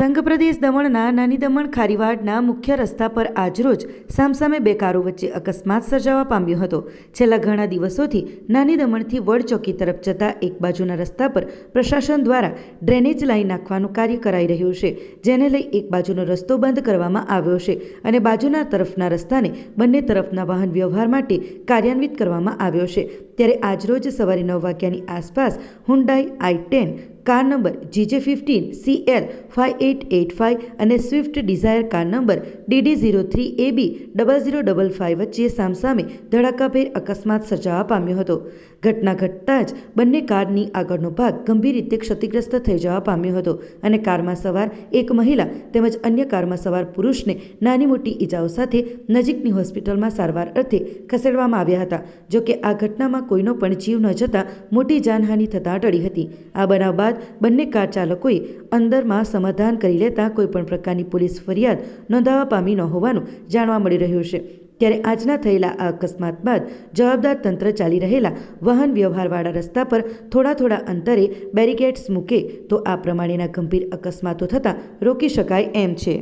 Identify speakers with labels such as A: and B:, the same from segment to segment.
A: સંઘપ્રદેશ દમણના નાની દમણ ખારીવાડના મુખ્ય રસ્તા પર આજરોજ સામસામે બે કારો વચ્ચે અકસ્માત સર્જાવા પામ્યો હતો. છેલ્લા ઘણા દિવસોથી નાની દમણથી વડચોકી તરફ જતા એક બાજુના રસ્તા પર પ્રશાસન દ્વારા ડ્રેનેજ લાઇન નાખવાનું કાર્ય કરાઈ રહ્યું છે, જેને લઈ એક બાજુનો રસ્તો બંધ કરવામાં આવ્યો છે અને બાજુના તરફના રસ્તાને બંને તરફના વાહન વ્યવહાર માટે કાર્યાન્વિત કરવામાં આવ્યો છે. ત્યારે આજરોજ સવારે નવ વાગ્યાની આસપાસ Hyundai i ten car number GJ fifteen C L five eight eight five અને Swift Dzire car number DD zero three A B double zero double five વચ્ચે સામસામે ધડાકાભેર અકસ્માત સર્જાવા પામ્યો હતો. ઘટના ઘટતા જ બંને કારની આગળનો ભાગ ગંભીર રીતે ક્ષતિગ્રસ્ત થઈ જવા પામ્યો હતો અને કારમાં સવાર એક મહિલા તેમજ અન્ય કારમાં સવાર પુરુષને નાની મોટી ઈજાઓ સાથે નજીકની હોસ્પિટલમાં સારવાર અર્થે ખસેડવામાં આવ્યા હતા. જોકે આ ઘટનામાં કોઈનો પણ જીવ ન જતાં મોટી જાનહાનિ થતાં ટળી હતી. આ બનાવ બાદ બંને કાર ચાલકોએ અંદરમાં સમાધાન કરી લેતા કોઈપણ પ્રકારની પોલીસ ફરિયાદ નોંધાવા પામી ન હોવાનું જાણવા મળી રહ્યું છે. ત્યારે આજના થયેલા આ અકસ્માત બાદ જવાબદાર તંત્ર ચાલી રહેલા વાહન વ્યવહારવાળા રસ્તા પર થોડા થોડા અંતરે બેરિકેડ્સ મૂકે તો આ પ્રમાણેના ગંભીર અકસ્માતો થતાં રોકી શકાય એમ છે.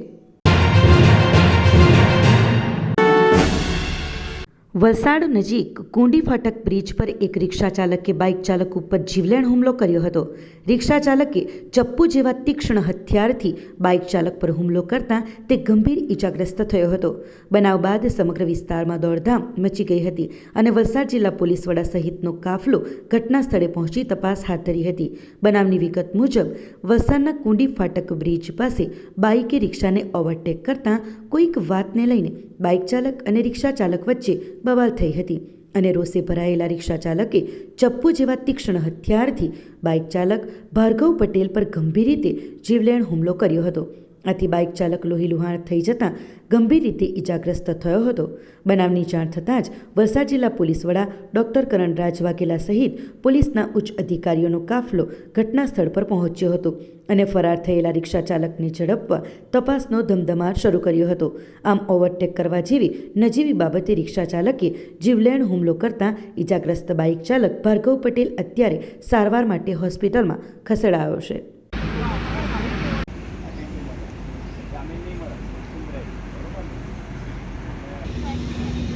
A: વલસાડ નજીક કુંડી ફાટક બ્રિજ પર એક રિક્ષા ચાલકે બાઇક ચાલક ઉપર જીવલેણ હુમલો કર્યો હતો. રિક્ષા ચાલકે ચપ્પુ જેવા તીક્ષ્ણ હથિયારથી બાઇક ચાલક પર હુમલો કરતાં તે ગંભીર ઈજાગ્રસ્ત થયો હતો. બનાવ બાદ સમગ્ર વિસ્તારમાં દોડધામ મચી ગઈ હતી અને વલસાડ જિલ્લા પોલીસ વડા સહિતનો કાફલો ઘટના સ્થળે પહોંચી તપાસ હાથ ધરી હતી. બનાવની વિગત મુજબ, વલસાડના કુંડી ફાટક બ્રિજ પાસે બાઇકે રિક્ષાને ઓવરટેક કરતાં કોઈક વાતને લઈને બાઇક ચાલક અને રિક્ષા ચાલક વચ્ચે બવાલ થઈ હતી. અને રોષે ભરાયેલા રિક્ષા ચાલકે ચપ્પુ જેવા તીક્ષ્ણ હથિયારથી બાઇક ચાલક ભાર્ગવ પટેલ પર ગંભીર રીતે જીવલેણ હુમલો કર્યો હતો. આથી બાઇક ચાલક લોહીલુહાણ થઈ જતાં ગંભીર રીતે ઈજાગ્રસ્ત થયો હતો. બનાવની જાણ થતાં જ વલસાડ જિલ્લા પોલીસ વડા ડોક્ટર કરણરાજ વાઘેલા સહિત પોલીસના ઉચ્ચ અધિકારીઓનો કાફલો ઘટના સ્થળ પર પહોંચ્યો હતો અને ફરાર થયેલા રિક્ષા ચાલકને ઝડપવા તપાસનો ધમધમાર શરૂ કર્યો હતો. આમ ઓવરટેક કરવા જેવી નજીવી બાબતે રિક્ષા ચાલકે જીવલેણ હુમલો કરતાં ઈજાગ્રસ્ત બાઇક ચાલક ભાર્ગવ પટેલ અત્યારે સારવાર માટે હોસ્પિટલમાં ખસેડાયો છે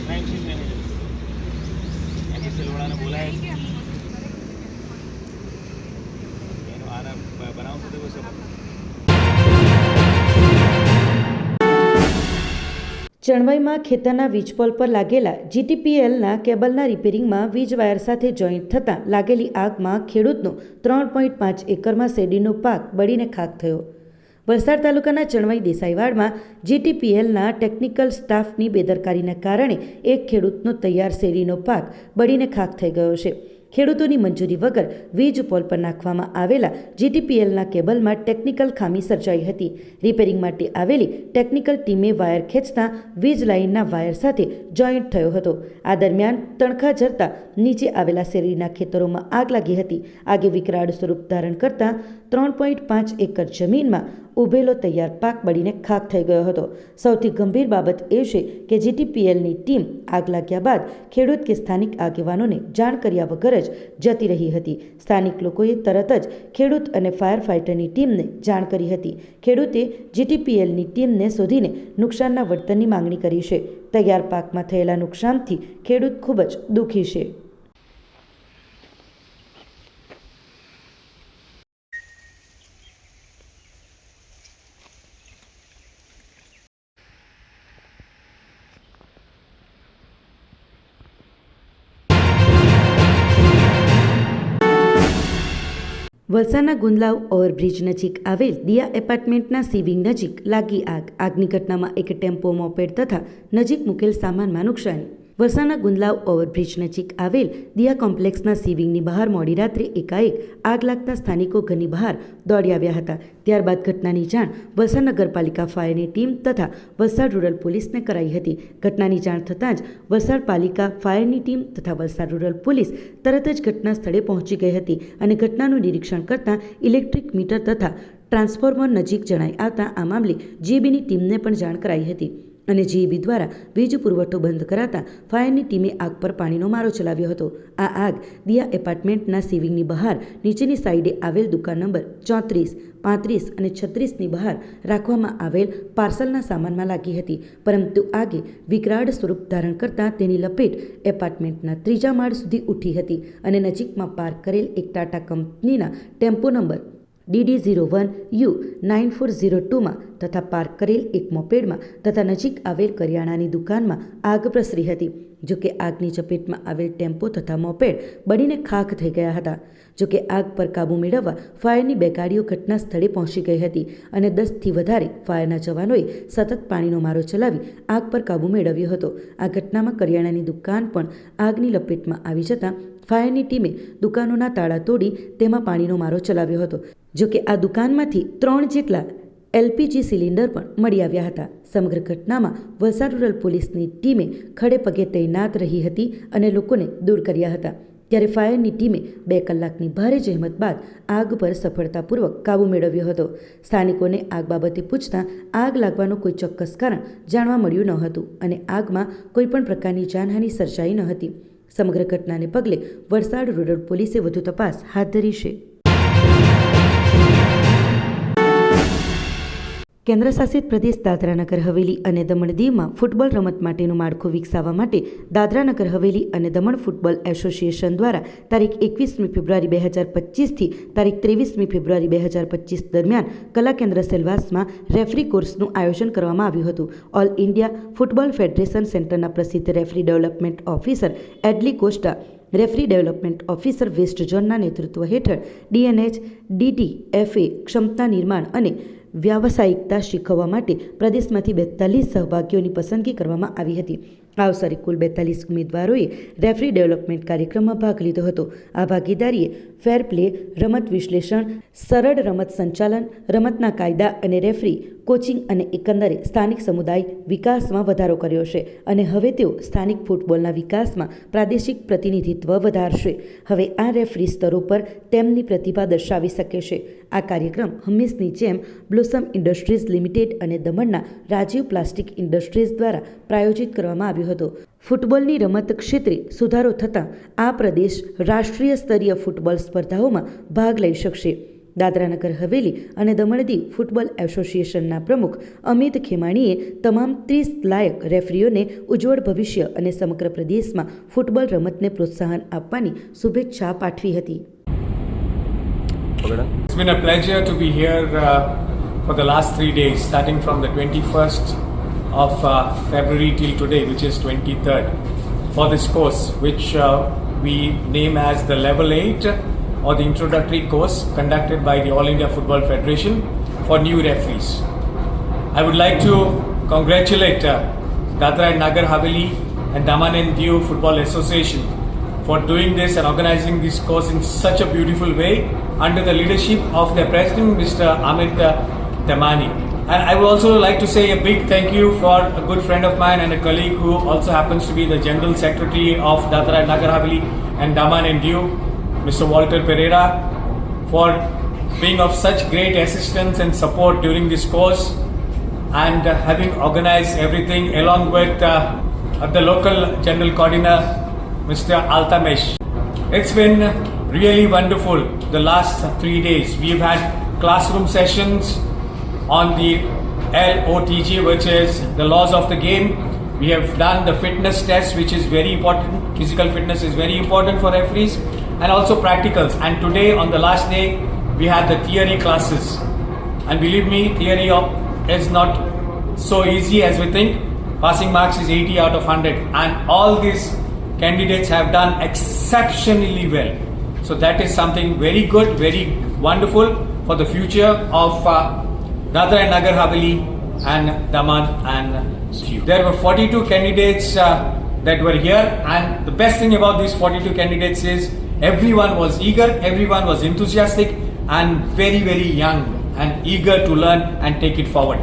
B: ફ્રેન્ચિસ મેનેજર એની સેલવાળાને બોલાય છે એનો આના બ- બનાવશો તો કોઈ સબબ
A: ચણવાઈમાં ખેતરના વીજપોલ પર લાગેલા જીટીપીએલના કેબલના રિપેરિંગમાં વીજ વાયર સાથે જોઈન્ટ થતાં લાગેલી આગમાં ખેડૂતનો ત્રણ પોઈન્ટ પાંચ એકરમાં શેરડીનો પાક બળીને ખાક થયો. વલસાડ તાલુકાના ચણવાઈ દેસાઈવાડમાં જીટીપીએલના ટેકનિકલ સ્ટાફની બેદરકારીના કારણે એક ખેડૂતનો તૈયાર શેરીનો પાક બળીને ખાક થઈ ગયો છે. ખેડૂતોની મંજૂરી વગર વીજ પોલ પર નાખવામાં આવેલા જીટીપીએલના કેબલમાં ટેકનિકલ ખામી સર્જાઈ હતી. રિપેરિંગ માટે આવેલી ટેકનિકલ ટીમે વાયર ખેંચતા વીજ લાઇનના વાયર સાથે જોઈન્ટ થયો હતો. આ દરમિયાન તણખા જરતા નીચે આવેલા શેરીના ખેતરોમાં આગ લાગી હતી. આગે વિકરાળ સ્વરૂપ ધારણ કરતા ત્રણ પોઈન્ટ પાંચ એકર જમીનમાં ઉભેલો તૈયાર પાક બળીને ખાક થઈ ગયો હતો. સૌથી ગંભીર બાબત એ છે કે જીટીપીએલની ટીમ આગ લાગ્યા બાદ ખેડૂત કે સ્થાનિક આગેવાનોને જાણ કર્યા વગર જ જતી રહી હતી. સ્થાનિક લોકોએ તરત જ ખેડૂત અને ફાયર ફાઇટરની ટીમને જાણ કરી હતી. ખેડૂતે જીટીપીએલની ટીમને શોધીને નુકસાનના વળતરની માંગણી કરી છે. તૈયાર પાકમાં થયેલા નુકસાનથી ખેડૂત ખૂબ જ દુઃખી છે. વલસાડના ગુંદલાવ ઓવરબ્રિજ નજીક આવેલ દિયા એપાર્ટમેન્ટના સીવિંગ નજીક લાગી આગ. આગની ઘટનામાં એક ટેમ્પો મોપેડ તથા નજીક મૂકેલ સામાનમાં નુકસાની. વલસાડના ગુંદલાવ ઓવરબ્રિજ નજીક આવેલ દિયા કોમ્પ્લેક્સના સીવિંગની બહાર મોડી રાત્રે એકાએક આગ લાગતા સ્થાનિકો ઘરની બહાર દોડી આવ્યા હતા. ત્યારબાદ ઘટનાની જાણ વલસાડ નગરપાલિકા ફાયરની ટીમ તથા વલસાડ રૂરલ પોલીસને કરાઈ હતી. ઘટનાની જાણ થતાં જ વલસાડ પાલિકા ફાયરની ટીમ તથા વલસાડ રૂરલ પોલીસ તરત જ ઘટના સ્થળે પહોંચી ગઈ હતી અને ઘટનાનું નિરીક્ષણ કરતાં ઇલેક્ટ્રિક મીટર તથા ટ્રાન્સફોર્મર નજીક જણાઈ આવતા આ મામલે જીબીની ટીમને પણ જાણ કરાઈ હતી. અને જીઈબી દ્વારા વીજ પુરવઠો બંધ કરાતા ફાયરની ટીમે આગ પર પાણીનો મારો ચલાવ્યો હતો. આ આગ દિયા એપાર્ટમેન્ટના સિવિંગની બહાર, નીચેની સાઈડે આવેલ દુકાન નંબર ચોત્રીસ, પાંત્રીસ અને છત્રીસની બહાર રાખવામાં આવેલ પાર્સલના સામાનમાં લાગી હતી. પરંતુ આગે વિકરાળ સ્વરૂપ ધારણ કરતાં તેની લપેટ એપાર્ટમેન્ટના ત્રીજા માળ સુધી ઉઠી હતી અને નજીકમાં પાર્ક કરેલ એક ટાટા કંપનીના tempo number DD zero one U nine four zero ટુમાં તથા પાર્ક કરેલ એક મોપેડમાં તથા નજીક આવેલ કરિયાણાની દુકાનમાં આગ પ્રસરી હતી, જોકે આગની ચપેટમાં આવેલ ટેમ્પો તથા મોપેડ બળીને ખાખ થઈ ગયા હતા. જોકે આગ પર કાબૂ મેળવવા ફાયરની બે ગાડીઓ ઘટના સ્થળે પહોંચી ગઈ હતી અને દસથી વધારે ફાયરના જવાનોએ સતત પાણીનો મારો ચલાવી આગ પર કાબૂ મેળવ્યો હતો. આ ઘટનામાં કરિયાણાની દુકાન પણ આગની લપેટમાં આવી જતાં ફાયરની ટીમે દુકાનોના તાળા તોડી તેમાં પાણીનો મારો ચલાવ્યો હતો જોકે આ દુકાનમાંથી ત્રણ જેટલા એલપીજી સિલિન્ડર પણ મળી આવ્યા હતા. સમગ્ર ઘટનામાં વલસાડ રૂરલ પોલીસની ટીમે ખડે પગે તૈનાત રહી હતી અને લોકોને દૂર કર્યા હતા. ત્યારે ફાયરની ટીમે બે કલાકની ભારે જહેમત બાદ આગ પર સફળતાપૂર્વક કાબૂ મેળવ્યો હતો. સ્થાનિકોને આગ બાબતે પૂછતા આગ લાગવાનું કોઈ ચોક્કસ કારણ જાણવા મળ્યું ન હતું અને આગમાં કોઈપણ પ્રકારની જાનહાનિ સર્જાઈ ન હતી. સમગ્ર ઘટનાને પગલે વલસાડ રૂરલ પોલીસે વધુ તપાસ હાથ ધરી છે. કેન્દ્રશાસિત પ્રદેશ દાદરાનગર હવેલી અને દમણ દીવમાં ફૂટબોલ રમત માટેનું માળખું વિકસાવવા માટે દાદરાનગર હવેલી અને દમણ ફૂટબોલ એસોસિએશન દ્વારા તારીખ એકવીસમી ફેબ્રુઆરી બે હજાર પચીસથી તારીખ ત્રેવીસમી ફેબ્રુઆરી બે હજાર પચીસ દરમિયાન કલા કેન્દ્ર સેલવાસમાં રેફરી કોર્સનું આયોજન કરવામાં આવ્યું હતું. ઓલ ઇન્ડિયા ફૂટબોલ ફેડરેશન સેન્ટરના પ્રસિદ્ધ referee development officer Adley Costa, referee development officer west ઝોનના નેતૃત્વ હેઠળ ડીએનએચ ડીટી એફએ ક્ષમતા નિર્માણ અને વ્યાવસાયિકતા શીખવવા માટે પ્રદેશમાંથી બેતાલીસ સહભાગીઓની પસંદગી કરવામાં આવી હતી. આ અવસરે કુલ બેતાલીસ ઉમેદવારોએ રેફરી ડેવલપમેન્ટ કાર્યક્રમમાં ભાગ લીધો હતો. આ ભાગીદારીએ ફેર પ્લે, રમત વિશ્લેષણ, સરળ રમત સંચાલન, રમતના કાયદા અને રેફરી, કોચિંગ અને એકંદરે સ્થાનિક સમુદાય વિકાસમાં વધારો કર્યો છે અને હવે તેઓ સ્થાનિક ફૂટબોલના વિકાસમાં પ્રાદેશિક પ્રતિનિધિત્વ વધારશે. હવે આ રેફરી સ્તરો પર તેમની પ્રતિભા દર્શાવી શકે છે. આ કાર્યક્રમ હંમેશની જેમ બ્લોસમ ઇન્ડસ્ટ્રીઝ લિમિટેડ અને દમણના રાજીવ પ્લાસ્ટિક ઇન્ડસ્ટ્રીઝ દ્વારા પ્રાયોજિત કરવામાં આવ્યો હતો. ફૂટબોલની રમત ક્ષેત્રે સુધારો થતાં આ પ્રદેશ રાષ્ટ્રીય સ્તરીય ફૂટબોલ સ્પર્ધાઓમાં ભાગ લઈ શકશે. દાદરાનગર હવેલી અને દમણ દીવ ફૂટબોલ એસોસિએશનના પ્રમુખ અમિત ખેમાણીએ તમામ ત્રીસ લાયક રેફરીઓને ઉજ્જવળ ભવિષ્ય અને સમગ્ર પ્રદેશમાં ફૂટબોલ રમતને પ્રોત્સાહન આપવાની શુભેચ્છા પાઠવી હતી.
C: It's been a pleasure to be here uh, for the last three days, starting from the 21st of uh, February till today, which is 23rd, for this course, which uh, we name as the Level 8 or the introductory course conducted by the All India Football Federation for new referees. I would like to congratulate uh, Dadra and Nagar Haveli and Daman and Diu Football Association for doing this and organizing this course in such a beautiful way under the leadership of their president, Mr. Amit uh, Damani. And I would also like to say a big thank you for a good friend of mine and a colleague who also happens to be the General Secretary of and Nagar Haveli and Daman and Diu, Mr. Walter Pereira, for being of such great assistance and support during this course and uh, having organized everything along with uh, the local general coordinator, Mr. Altamesh. It's been really wonderful the last three days. We've had classroom sessions on the LOTG, which is the laws of the game. We have done the fitness test, which is very important. Physical fitness is very important for referees, and also practicals. And today, on the last day, we had the theory classes. And believe me, theory is not so easy as we think. Passing marks is 80 out of 100, and all these candidates have done exceptionally well. So that is something very good, very wonderful for the future of uh, Dadra and Nagar Haveli and Daman and Diu. There were 42 candidates uh, that were here, and the best thing about these 42 candidates is everyone was eager, everyone was enthusiastic, and very, very young and eager to learn and take it forward.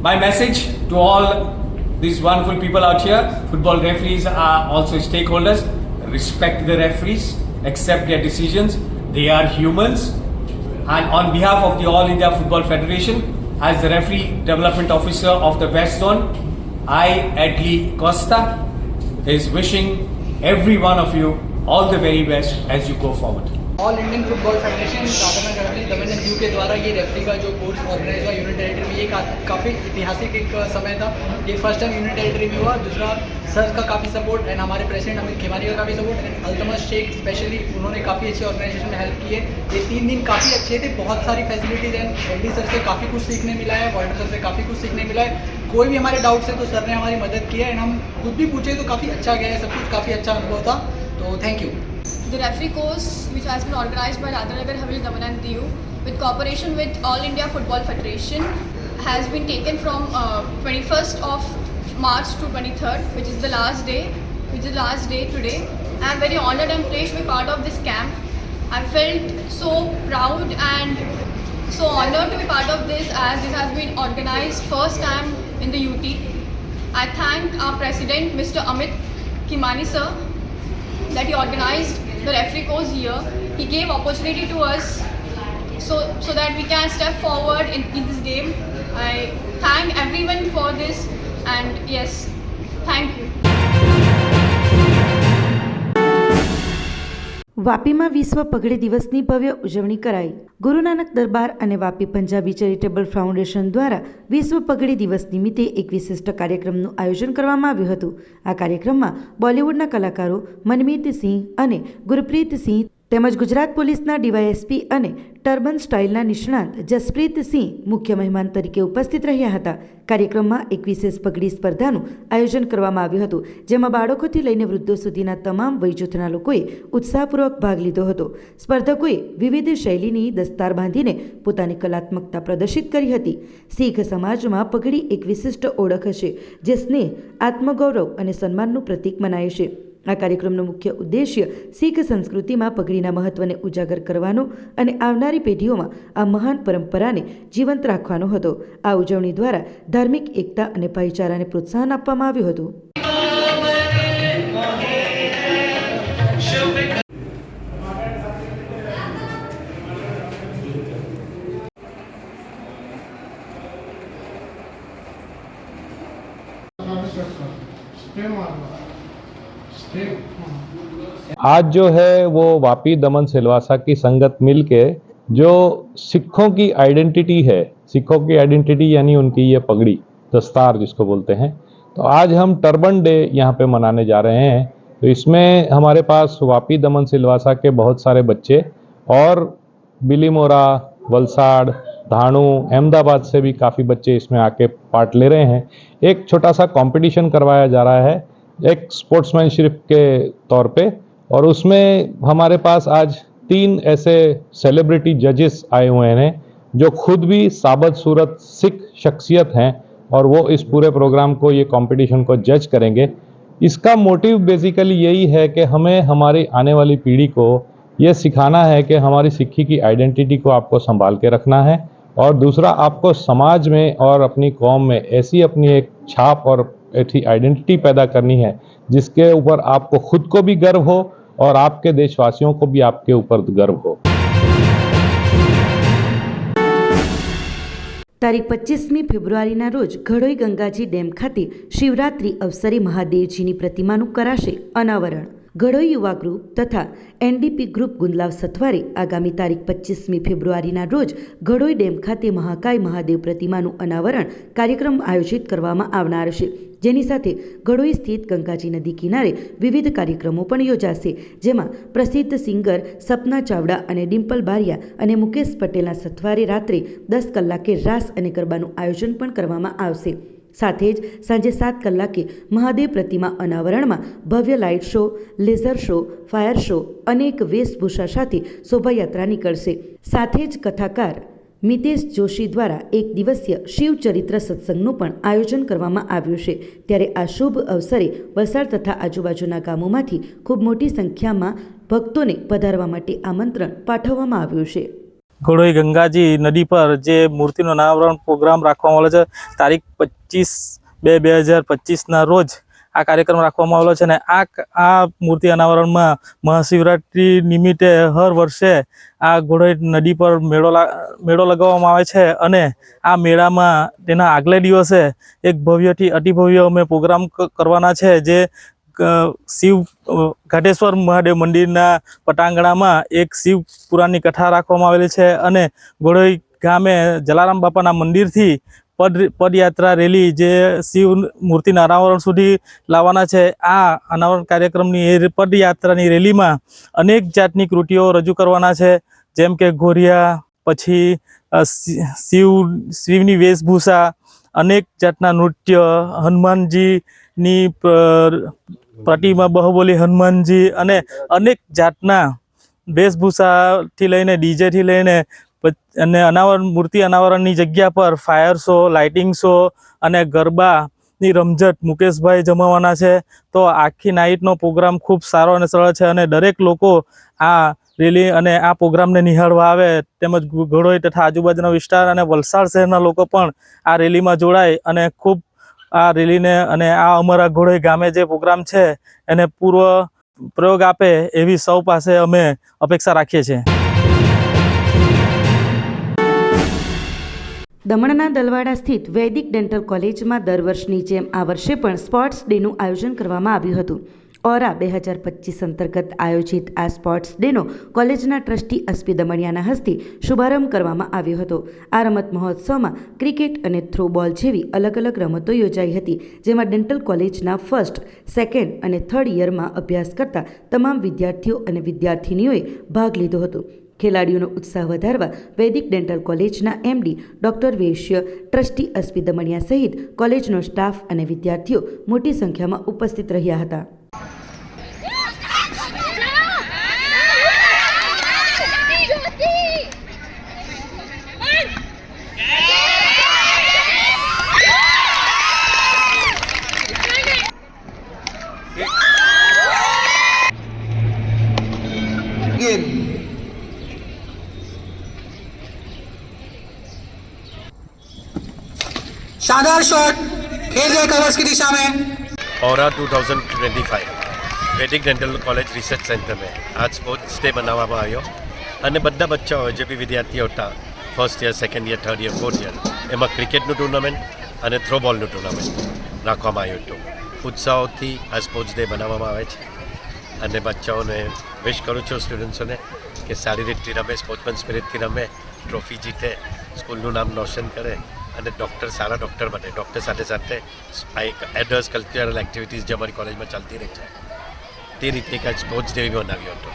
C: My message to all these wonderful people out here football referees are also stakeholders. Respect the referees, accept their decisions. They are humans. And on behalf of the All India Football Federation, as the referee development officer of the West Zone, I, Adli Costa, is wishing every one of you all the very best as you go forward.
D: All Indian football federation Dadra academy Daman and के द्वारा ये referee का जो course organise हुआ unit territory में ये का, काफ़ी ऐतिहासिक एक समय था। ये फ़र्स्ट टाइम यूनिट टेरिटरी में हुआ दूसरा सर का काफ़ी सपोर्ट एंड हमारे प्रेसिडेंट अमित खेमानी का काफ़ी support and Altamas Shaikh specially उन्होंने काफ़ी अच्छी ऑर्गेनाइजेशन में हेल्प की है ये तीन दिन काफ़ी अच्छे थे बहुत सारी फैसिलिटीज़ एंड एल सर से काफ़ी कुछ सीखने मिला है वॉल्टर सर से काफ़ी कुछ सीखने मिला है। कोई भी हमारे डाउट्स है तो सर ने हमारी मदद की है एंड हम खुद भी पूछे तो काफ़ी अच्छा गया है सब कुछ काफ़ी अच्छा अनुभव था। तो thank you
E: The referee course, which has been organized by Radhanagar Haveli Daman and Diu, with cooperation with All India Football Federation, has been taken from uh, 21st of March to 23rd, which is the last day, which is the last day today. I am very honoured and pleased to be part of this camp. I felt so proud and so honoured to be part of this as this has been organized first time in the UT. I thank our president, Mr. Amit Kimani sir, that he organized the referee course here. He gave opportunity to us so so that we can step forward in, in this game. I thank everyone for this and yes, thank you.
A: વાપીમાં વિશ્વ પગડી દિવસની ભવ્ય ઉજવણી કરાઈ. ગુરુ નાનક દરબાર અને Vapi Punjabi charitable foundation દ્વારા વિશ્વ પગડી દિવસ નિમિત્તે એક વિશિષ્ટ કાર્યક્રમનું આયોજન કરવામાં આવ્યું હતું. આ કાર્યક્રમમાં બોલિવૂડના કલાકારો મનમીત સિંહ અને ગુરપ્રીત સિંહ તેમજ ગુજરાત પોલીસના ડીવાયએસપી અને ટર્બન સ્ટાઇલના નિષ્ણાંત જસપ્રીત સિંહ મુખ્ય મહેમાન તરીકે ઉપસ્થિત રહ્યા હતા. કાર્યક્રમમાં એક વિશેષ પગડી સ્પર્ધાનું આયોજન કરવામાં આવ્યું હતું, જેમાં બાળકોથી લઈને વૃદ્ધો સુધીના તમામ વયજૂથના લોકોએ ઉત્સાહપૂર્વક ભાગ લીધો હતો. સ્પર્ધકોએ વિવિધ શૈલીની દસ્તાર બાંધીને પોતાની કલાત્મકતા પ્રદર્શિત કરી હતી. શીખ સમાજમાં પગડી એક વિશિષ્ટ ઓળખ હશે, જે સ્નેહ, આત્મગૌરવ અને સન્માનનું પ્રતીક મનાય છે. આ કાર્યક્રમનો મુખ્ય ઉદ્દેશ્ય શીખ સંસ્કૃતિમાં પગડીના મહત્વને ઉજાગર કરવાનો અને આવનારી પેઢીઓમાં આ મહાન પરંપરાને જીવંત રાખવાનો હતો. આ ઉજવણી દ્વારા ધાર્મિક એકતા અને ભાઈચારાને પ્રોત્સાહન આપવામાં આવ્યું હતું.
F: आज जो है वो वापी दमन सिलवासा की संगत मिल के जो सिखों की आइडेंटिटी है, सिखों की आइडेंटिटी यानी उनकी ये पगड़ी, दस्तार जिसको बोलते हैं तो आज हम टर्बन डे यहाँ पे मनाने जा रहे हैं। तो इसमें हमारे पास वापी दमन सिलवासा के बहुत सारे बच्चे और बिलीमोरा वलसाड़, धाणु, अहमदाबाद से भी काफ़ी बच्चे इसमें आके पार्ट ले रहे हैं। एक छोटा सा कंपटीशन करवाया जा रहा है एक स्पोर्ट्समैनशिप के तौर पे और उसमें हमारे पास आज तीन ऐसे सेलिब्रिटी जजेस आए हुए हैं जो खुद भी साबत सूरत सिख शख्सियत हैं और वो इस पूरे प्रोग्राम को, ये कंपटीशन को जज करेंगे। इसका मोटिव बेसिकली यही है कि हमें हमारी आने वाली पीढ़ी को ये सिखाना है कि हमारी सिक्खी की आइडेंटिटी को आपको संभाल के रखना है और दूसरा, आपको समाज में और अपनी कौम में ऐसी अपनी एक छाप और ऐसी आइडेंटिटी पैदा करनी है जिसके ऊपर आपको खुद को भी गर्व हो और आपके देशवासियों को भी आपके ऊपर गर्व हो
A: તારીખ પચીસમી ફેબ્રુઆરીના રોજ ઘડોઈ ગંગાજી ડેમ ખાતે શિવરાત્રિ અવસરે મહાદેવજીની પ્રતિમાનું કરાશે અનાવરણ ઘડોઈ યુવા ગ્રુપ તથા એનડીપી ગ્રુપ ગુંદલાવ સથવારે આગામી તારીખ પચીસમી ફેબ્રુઆરીના રોજ ઘડોઈ ડેમ ખાતે મહાકાય મહાદેવ પ્રતિમાનું અનાવરણ કાર્યક્રમ આયોજિત કરવામાં આવનાર છે જેની સાથે ઘડોઈ સ્થિત ગંગાજી નદી કિનારે વિવિધ કાર્યક્રમો પણ યોજાશે. જેમાં પ્રસિદ્ધ સિંગર સપના ચાવડા અને ડિમ્પલ બારિયા અને મુકેશ પટેલના સથવારે રાત્રે દસ કલાકે રાસ અને ગરબાનું આયોજન પણ કરવામાં આવશે. સાથે જ સાંજે સાત કલાકે મહાદેવ પ્રતિમા અનાવરણમાં ભવ્ય light show, laser show, fire show, અનેક વેશભૂષા સાથે શોભાયાત્રા નીકળશે. સાથે જ કથાકાર મિતેશ જોશી દ્વારા એક દિવસીય શિવચરિત્ર સત્સંગનું પણ આયોજન કરવામાં આવ્યું છે. ત્યારે આ શુભ અવસરે વલસાડ તથા આજુબાજુના ગામોમાંથી ખૂબ મોટી સંખ્યામાં ભક્તોને પધારવા માટે આમંત્રણ પાઠવવામાં આવ્યું છે.
G: ઘોડોઈ ગંગાજી નદી પર જે મૂર્તિનો અનાવરણ પ્રોગ્રામ રાખવામાં આવેલો છે, તારીખ પચીસ બે બે હજાર પચીસના રોજ આ કાર્યક્રમ રાખવામાં આવેલો છે અને આ આ મૂર્તિ અનાવરણમાં મહાશિવરાત્રિ નિમિત્તે હર વર્ષે આ ઘોડોઈ નદી પર મેળો મેળો લગાવવામાં આવે છે અને આ મેળામાં તેના આગલે દિવસે એક ભવ્યથી અતિભવ્ય અમે પ્રોગ્રામ કરવાના છે જે શિવ ઘાટેશ્વર મહાદેવ મંદિરના પટાંગણામાં એક શિવ પુરાણની કથા રાખવામાં આવેલી છે અને ઘોડોઈ ગામે જલારામ બાપાના મંદિરથી પદ પદયાત્રા રેલી જે શિવ મૂર્તિના અનાવરણ સુધી લાવવાના છે. આ અનાવરણ કાર્યક્રમની એ પદયાત્રાની રેલીમાં અનેક જાતની કૃતિઓ રજૂ કરવાના છે. જેમ કે ઘોરિયા પછી શિવ, શિવની વેશભૂષા, અનેક જાતના નૃત્ય, હનુમાનજીની પ્ર- પ્રતિમા, બહુબલી હનુમાનજી અને અનેક જાતના વેશભૂષાથી લઈને ડીજેથી લઈને અને અનાવરણ, મૂર્તિ અનાવરણની જગ્યા પર ફાયર શો લાઇટિંગ શો અને ગરબાની રમઝટ મુકેશભાઈ જમાવવાના છે. તો આખી નાઇટનો પ્રોગ્રામ ખૂબ સારો અને સરળ છે અને દરેક લોકો આ રેલી અને આ પ્રોગ્રામને નિહાળવા આવે તેમજ ઘોડોઈ તથા આજુબાજુના વિસ્તાર અને વલસાડ શહેરના લોકો પણ આ રેલીમાં જોડાય અને ખૂબ આ રેલીને અને આ અમારા ઘોડોઈ ગામે જે પ્રોગ્રામ છે એને પૂર્વ પ્રયોગ આપે એવી સૌ પાસે અમે અપેક્ષા રાખીએ છીએ.
A: દમણના દલવાડા સ્થિત વૈદિક ડેન્ટલ કોલેજમાં દર વર્ષની જેમ આ વર્ષે પણ સ્પોર્ટ્સ ડેનું આયોજન કરવામાં આવ્યું હતું. ઓરા બે હજાર પચીસ અંતર્ગત આયોજિત આ સ્પોર્ટ્સ ડેનો કોલેજના ટ્રસ્ટી અસ્પી દમણિયાના હસ્તે શુભારંભ કરવામાં આવ્યો હતો. આ રમત મહોત્સવમાં ક્રિકેટ અને થ્રોબોલ જેવી અલગ અલગ રમતો યોજાઈ હતી, જેમાં ડેન્ટલ કોલેજના ફર્સ્ટ, સેકન્ડ અને થર્ડ યરમાં અભ્યાસ કરતા તમામ વિદ્યાર્થીઓ અને વિદ્યાર્થિનીઓએ ભાગ લીધો હતો. ખેલાડીઓનો ઉત્સાહ વધારવા વૈદિક ડેન્ટલ કોલેજના MD doctor Vaishya, trustee Aspi Damania સહિત કોલેજનો સ્ટાફ અને વિદ્યાર્થીઓ મોટી સંખ્યામાં ઉપસ્થિત રહ્યા હતા.
H: शानदार शॉट खेल गए कवर्स की दिशा में
I: Aura two thousand twenty five Vedic dental college research centre મેં આજ સ્પોર્ટ્સ ડે બનાવવામાં આવ્યો અને બધા બચ્ચાઓ જે બી વિદ્યાર્થીઓ હતા first year second year third year fourth year એમાં ક્રિકેટનું ટુર્નામેન્ટ અને થ્રોબોલનું ટુર્નામેન્ટ રાખવામાં આવ્યું હતું ઉત્સાહોથી આ સ્પોર્ટ્સ ડે બનાવવામાં આવે છે અને બચ્ચાઓને વિશ કરું છું સ્ટુડન્ટ્સોને કે સારી રીતથી રમે સ્પોર્ટ્સમેન સ્પિરિટથી રમે ટ્રોફી જીતે સ્કૂલનું નામ રોશન કરે અને ડૉક્ટર સારા ડૉક્ટર બને. ડૉક્ટર સાથે સાથે એક એડર્સ કલ્ચરલ એક્ટિવિટીઝ જે અમારી કોલેજમાં ચાલતી રહી છે. તે રીતે એક સ્પોર્ટ્સ ડે બનાવ્યો હતો.